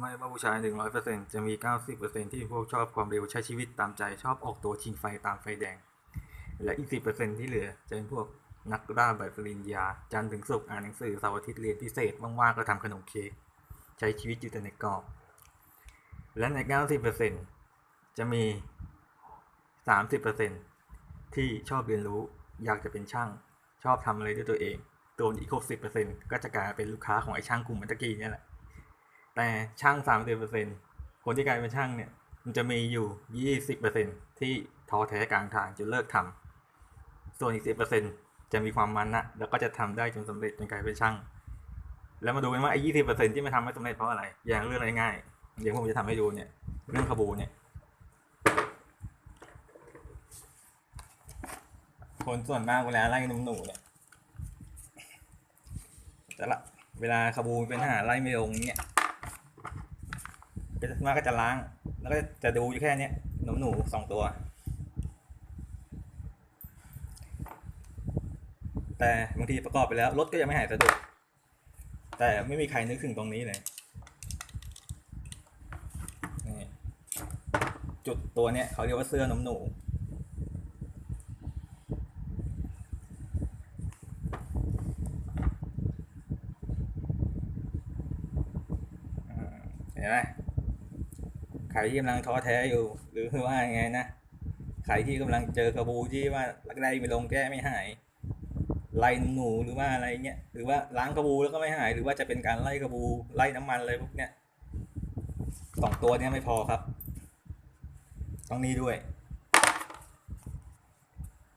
ไม่ว่าผู้ชายหนึ่งร้อยเปอร์เซ็นต์จะมีเก้าสิบเปอร์เซ็นต์ที่พวกชอบความเร็วใช้ชีวิตตามใจชอบออกตัวชิงไฟตามไฟแดง และอีกสิบเปอร์เซ็นต์ที่เหลือ จะเป็นพวกนักล่าแบบปริญญา จันถึงศุกร์อ่านหนังสือเสาร์อาทิตย์เรียนพิเศษว่างๆก็ทำขนมเค้กใช้ชีวิตอยู่แต่ในกรอบ และในเก้าสิบเปอร์เซ็นต์จะมีสามสิบเปอร์เซ็นต์ที่ชอบเรียนรู้อยากจะเป็นช่างชอบทำอะไรด้วยตัวเองตัวอีกหกสิบเปอร์เซ็นต์ก็จะกลายเป็นลูกค้าของไอ้ช่างกลุ่มเมื่อกี้นี่แหละ แต่ช่างสามสิบเปอร์เซ็นคนที่กลายเป็นช่างเนี่ย มันจะมีอยู่ยี่สิบเปอร์เซ็นที่ท้อแท้กลางทางจนเลิกทำส่วนอีกสิบเปอร์เซ็นจะมีความมันนะแล้วก็จะทำได้จนสำเร็จจนกลายเป็นช่าง แล้วมาดูกันว่าไอ้ยี่สิบเปอร์เซ็นที่มันทำไม่สำเร็จเพราะอะไร อย่างเรื่องง่ายๆเดี๋ยวผมจะทำให้ดูเนี่ย เรื่องขบูเนี่ย คนส่วนมากเวลาไล่หนุ่มหนูเนี่ยแต่ละเวลาขบูเป็นทหารไล่ไม่ลงเนี่ย เป็นมากก็จะล้าง แล้วก็จะดูอยู่แค่เนี้ยหนูหนูสองตัว แต่บางทีประกอบไปแล้วรถก็ยังไม่หายสะดุดแต่ไม่มีใครนึกถึงตรงนี้เลยจุดตัวเนี้ยเขาเรียกว่าเสื้อหนมหนูเห็นไหม รที่กำลังท้อแท้อยู่ หรือว่ายังไงนะใครที่กำลังเจอกระบูที่ว่ารักไล่ไม่ลงแก้ไม่หายไล่หนูหรือว่าอะไรเงี้ยหรือว่าล้างกระบูแล้วก็ไม่หาย หรือว่าจะเป็นการไล่กระบูไล่น้ำมันอะไรพวกเนี้ยสองตัวเนี้ยไม่พอครับ ต้องนี้ด้วย